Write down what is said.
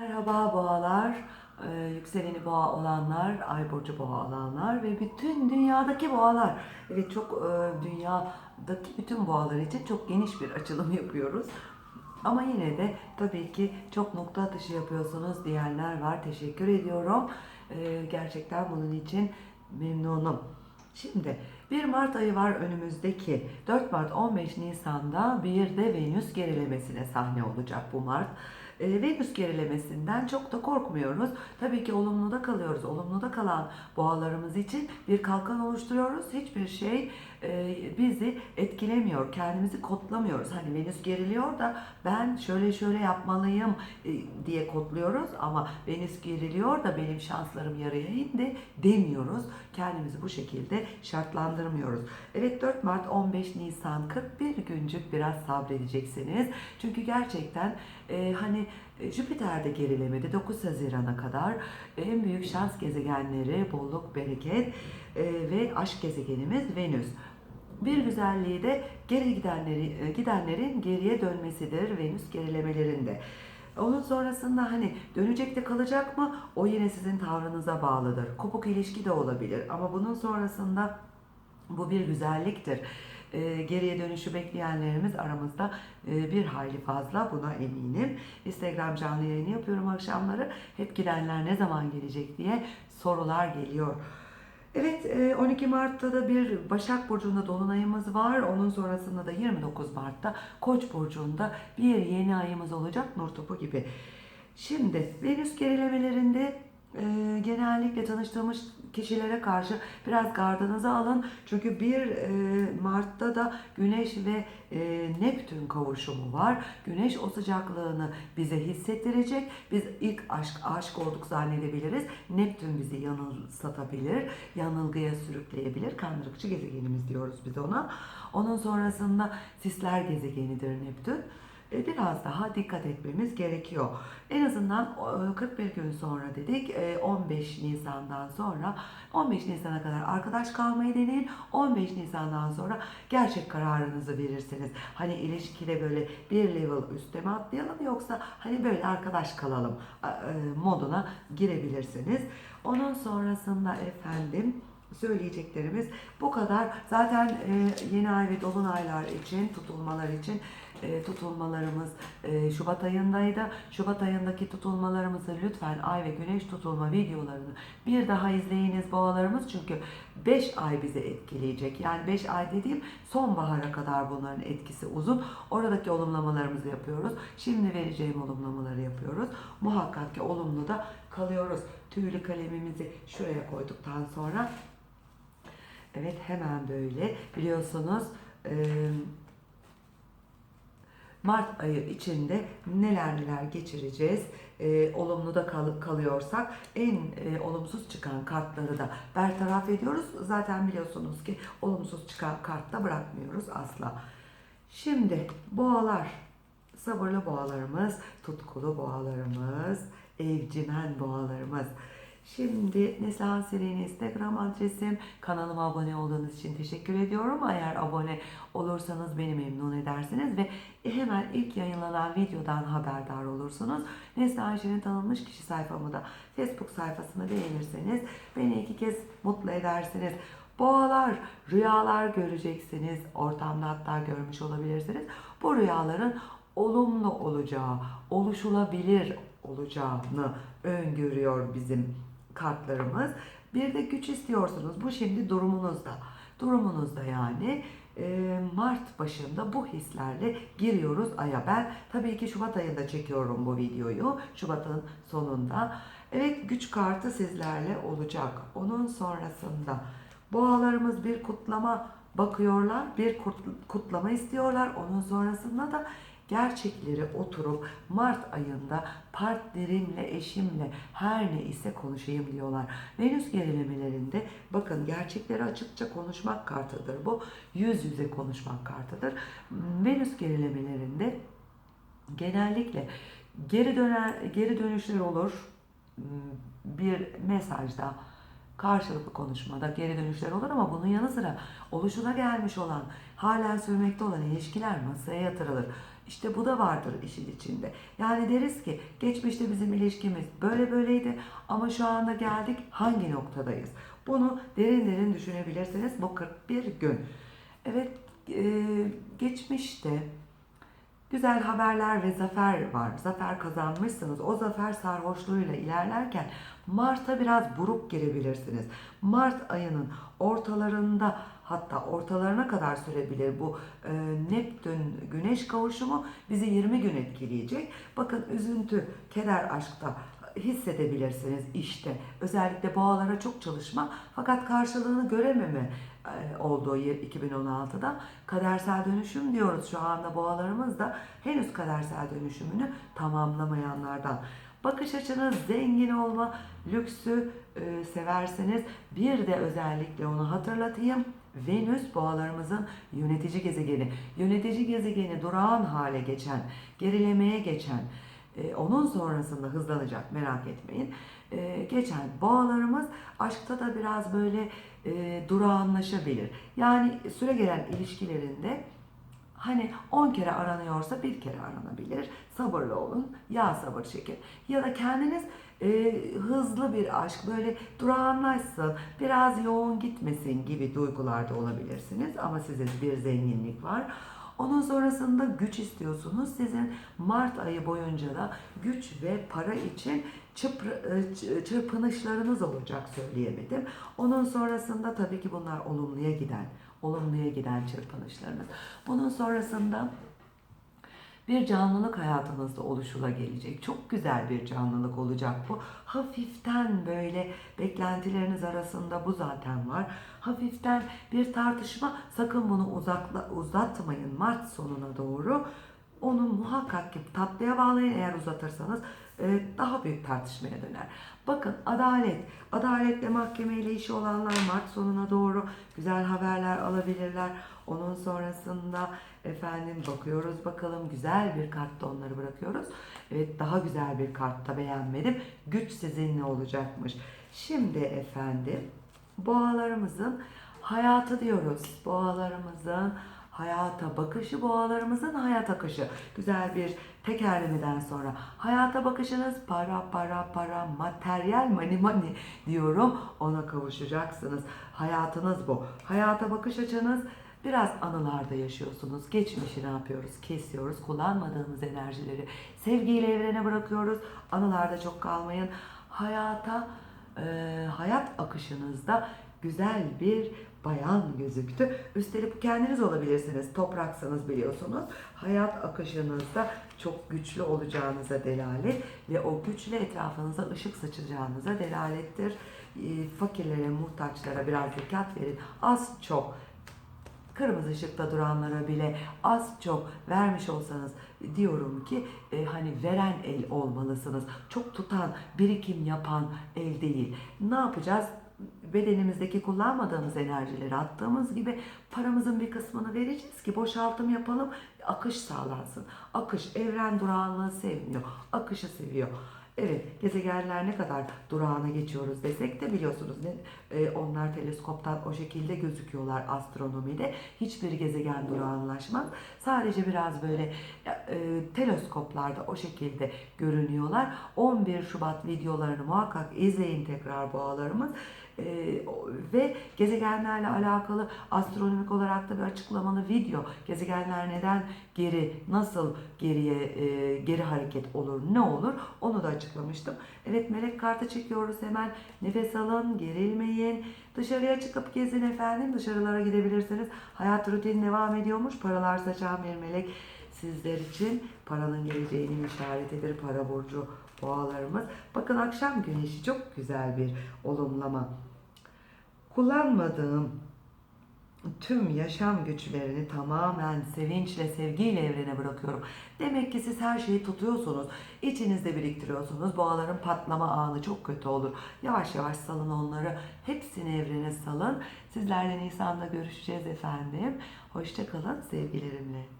Merhaba boğalar, Ee, yükseleni boğa olanlar, ay burcu boğa olanlar ve bütün dünyadaki boğalar. Evet çok e, dünyadaki bütün boğalar için çok geniş bir açılım yapıyoruz. Ama yine de tabii ki çok nokta atışı yapıyorsunuz diyenler var. Teşekkür ediyorum. Ee, gerçekten bunun için memnunum. Şimdi 1 Mart ayı var önümüzdeki. 4 Mart 15 Nisan'da bir de Venüs gerilemesine sahne olacak bu Mart. Ee, Venüs gerilemesinden çok da korkmuyoruz. Tabii ki olumluda kalıyoruz. Olumluda kalan boğalarımız için bir kalkan oluşturuyoruz. Hiçbir şey e, bizi etkilemiyor. Kendimizi kodlamıyoruz. Hani Venüs geriliyor da ben şöyle şöyle yapmalıyım e, diye kodluyoruz ama Venüs geriliyor da benim şanslarım yarıya indi demiyoruz. Kendimizi bu şekilde şartlandırmıyoruz. Evet 4 Mart 15 Nisan 41 güncük biraz sabredeceksiniz. Çünkü gerçekten e, hani e, Jüpiter de gerilemedi 9 Haziran'a kadar en büyük şans gezegenleri bolluk, bereket e, ve aşk gezegenimiz Venüs. Bir güzelliği de geri gidenleri, e, gidenlerin geriye dönmesidir Venüs gerilemelerinde. Onun sonrasında hani dönecek de kalacak mı? O yine sizin tavrınıza bağlıdır. Kopuk ilişki de olabilir ama bunun sonrasında bu bir güzelliktir. E, geriye dönüşü bekleyenlerimiz aramızda e, bir hayli fazla buna eminim. Instagram canlı yayını yapıyorum akşamları. Hep gidenler ne zaman gelecek diye sorular geliyor. Evet e, 12 Mart'ta da bir Başak Burcu'nda Dolunayımız var. Onun sonrasında da 29 Mart'ta Koç Burcu'nda bir yeni ayımız olacak. Nur topu gibi. Şimdi Venüs gerilemelerinde e, genellikle tanıştığımız kişilere karşı biraz gardınızı alın. Çünkü 1 e, Mart'ta da Güneş ve e, Neptün kavuşumu var. Güneş o sıcaklığını bize hissettirecek. Biz ilk aşk aşık olduk zannedebiliriz. Neptün bizi yanılsatabilir, yanılgıya sürükleyebilir. Kandırıkçı gezegenimiz diyoruz biz ona. Onun sonrasında sisler gezegenidir Neptün biraz daha dikkat etmemiz gerekiyor. En azından e, 41 gün sonra dedik e, 15 Nisan'dan sonra 15 Nisan'a kadar arkadaş kalmayı deneyin. 15 Nisan'dan sonra gerçek kararınızı verirsiniz. Hani ilişkide böyle bir level üstte mi atlayalım yoksa hani böyle arkadaş kalalım e, e, moduna girebilirsiniz. Onun sonrasında efendim söyleyeceklerimiz bu kadar. Zaten e, yeni ay ve dolunaylar için, tutulmalar için e, tutulmalarımız e, Şubat ayındaydı. Şubat ayındaki tutulmalarımızı lütfen ay ve güneş tutulma videolarını bir daha izleyiniz boğalarımız. Çünkü 5 ay bizi etkileyecek. Yani 5 ay dediğim sonbahara kadar bunların etkisi uzun. Oradaki olumlamalarımızı yapıyoruz. Şimdi vereceğim olumlamaları yapıyoruz. Muhakkak ki olumlu da kalıyoruz. Tüylü kalemimizi şuraya koyduktan sonra Evet hemen böyle biliyorsunuz eee, Mart ayı içinde neler neler geçireceğiz. Eee, olumlu da kal- kalıyorsak en eee, olumsuz çıkan kartları da bertaraf ediyoruz. Zaten biliyorsunuz ki olumsuz çıkan kartta bırakmıyoruz asla. Şimdi boğalar, sabırlı boğalarımız, tutkulu boğalarımız, evcimen boğalarımız. Şimdi Neslihan Seri'nin Instagram adresim. Kanalıma abone olduğunuz için teşekkür ediyorum. Eğer abone olursanız beni memnun edersiniz ve hemen ilk yayınlanan videodan haberdar olursunuz. Neslihan Şirin tanınmış kişi sayfamı da Facebook sayfasını beğenirseniz beni iki kez mutlu edersiniz. Boğalar, rüyalar göreceksiniz. Ortamda hatta görmüş olabilirsiniz. Bu rüyaların olumlu olacağı, oluşulabilir olacağını öngörüyor bizim kartlarımız. Bir de güç istiyorsunuz. Bu şimdi durumunuzda. Durumunuzda yani e, Mart başında bu hislerle giriyoruz aya. Ben tabii ki Şubat ayında çekiyorum bu videoyu. Şubat'ın sonunda. Evet güç kartı sizlerle olacak. Onun sonrasında boğalarımız bir kutlama bakıyorlar. Bir kut- kutlama istiyorlar. Onun sonrasında da gerçekleri oturup Mart ayında partnerimle, eşimle her ne ise konuşayım diyorlar. Venüs gerilemelerinde bakın gerçekleri açıkça konuşmak kartıdır bu. Yüz yüze konuşmak kartıdır. Venüs gerilemelerinde genellikle geri döner geri dönüşler olur. Bir mesajda Karşılıklı konuşmada geri dönüşler olur ama bunun yanı sıra oluşuna gelmiş olan, halen sürmekte olan ilişkiler masaya yatırılır. İşte bu da vardır işin içinde. Yani deriz ki geçmişte bizim ilişkimiz böyle böyleydi ama şu anda geldik hangi noktadayız? Bunu derin derin düşünebilirsiniz bu 41 gün. Evet geçmişte güzel haberler ve zafer var. Zafer kazanmışsınız. O zafer sarhoşluğuyla ilerlerken Mart'a biraz buruk girebilirsiniz. Mart ayının ortalarında hatta ortalarına kadar sürebilir bu e, Neptün Güneş kavuşumu bizi 20 gün etkileyecek. Bakın üzüntü, keder aşkta hissedebilirsiniz işte. Özellikle boğalara çok çalışma fakat karşılığını görememe olduğu yer 2016'da kadersel dönüşüm diyoruz. Şu anda boğalarımız da henüz kadersel dönüşümünü tamamlamayanlardan. Bakış açınız zengin olma, lüksü e, severseniz bir de özellikle onu hatırlatayım. Venüs boğalarımızın yönetici gezegeni. Yönetici gezegeni durağan hale geçen, gerilemeye geçen, e, onun sonrasında hızlanacak merak etmeyin. E, geçen boğalarımız aşkta da biraz böyle e, durağanlaşabilir. Yani süre gelen ilişkilerinde hani 10 kere aranıyorsa bir kere aranabilir. Sabırlı olun. Ya sabır çekin. Ya da kendiniz e, hızlı bir aşk böyle durağanlaşsın, biraz yoğun gitmesin gibi duygularda olabilirsiniz. Ama size bir zenginlik var. Onun sonrasında güç istiyorsunuz. Sizin Mart ayı boyunca da güç ve para için çıpr- e, ç- çırpınışlarınız olacak söyleyemedim. Onun sonrasında tabii ki bunlar olumluya giden, olumluya giden çırpınışlarınız. Bunun sonrasında bir canlılık hayatınızda oluşula gelecek. Çok güzel bir canlılık olacak bu. Hafiften böyle beklentileriniz arasında bu zaten var. Hafiften bir tartışma sakın bunu uzakla, uzatmayın Mart sonuna doğru. Onu muhakkak ki tatlıya bağlayın eğer uzatırsanız e, daha büyük tartışmaya döner. Bakın adalet, adaletle mahkemeyle işi olanlar Mart sonuna doğru güzel haberler alabilirler. Onun sonrasında efendim bakıyoruz bakalım güzel bir kartta onları bırakıyoruz. Evet daha güzel bir kartta beğenmedim. Güç sizinle olacakmış. Şimdi efendim boğalarımızın hayatı diyoruz. Boğalarımızın hayata bakışı, boğalarımızın hayat akışı. Güzel bir tekerlemeden sonra hayata bakışınız para para para materyal money money diyorum ona kavuşacaksınız. Hayatınız bu. Hayata bakış açınız Biraz anılarda yaşıyorsunuz. Geçmişi ne yapıyoruz? Kesiyoruz. Kullanmadığımız enerjileri sevgiyle evrene bırakıyoruz. Anılarda çok kalmayın. Hayata, e, hayat akışınızda güzel bir bayan gözüktü. Üstelik kendiniz olabilirsiniz. Topraksanız biliyorsunuz. Hayat akışınızda çok güçlü olacağınıza delalet ve o güçle etrafınıza ışık saçacağınıza delalettir. E, fakirlere, muhtaçlara biraz dikkat verin. Az çok kırmızı ışıkta duranlara bile az çok vermiş olsanız diyorum ki e, hani veren el olmalısınız. Çok tutan, birikim yapan el değil. Ne yapacağız? Bedenimizdeki kullanmadığımız enerjileri attığımız gibi paramızın bir kısmını vereceğiz ki boşaltım yapalım, akış sağlansın. Akış, evren durağanlığı sevmiyor, akışı seviyor. Evet, gezegenler ne kadar durağına geçiyoruz desek de biliyorsunuz ne, e, onlar teleskoptan o şekilde gözüküyorlar astronomide. Hiçbir gezegen durağanlaşmaz. Sadece biraz böyle e, teleskoplarda o şekilde görünüyorlar. 11 Şubat videolarını muhakkak izleyin tekrar boğalarımız. Ee, ve gezegenlerle alakalı astronomik olarak da bir açıklamalı video. Gezegenler neden geri, nasıl geriye e, geri hareket olur, ne olur onu da açıklamıştım. Evet melek kartı çekiyoruz hemen. Nefes alın, gerilmeyin. Dışarıya çıkıp gezin efendim. Dışarılara gidebilirsiniz. Hayat rutini devam ediyormuş. Paralar saçan bir melek sizler için paranın geleceğinin işaretidir. Para burcu boğalarımız. Bakın akşam güneşi çok güzel bir olumlama. Kullanmadığım tüm yaşam güçlerini tamamen sevinçle, sevgiyle evrene bırakıyorum. Demek ki siz her şeyi tutuyorsunuz. içinizde biriktiriyorsunuz. Boğaların patlama anı çok kötü olur. Yavaş yavaş salın onları. Hepsini evrene salın. Sizlerle Nisan'da görüşeceğiz efendim. Hoşçakalın sevgilerimle.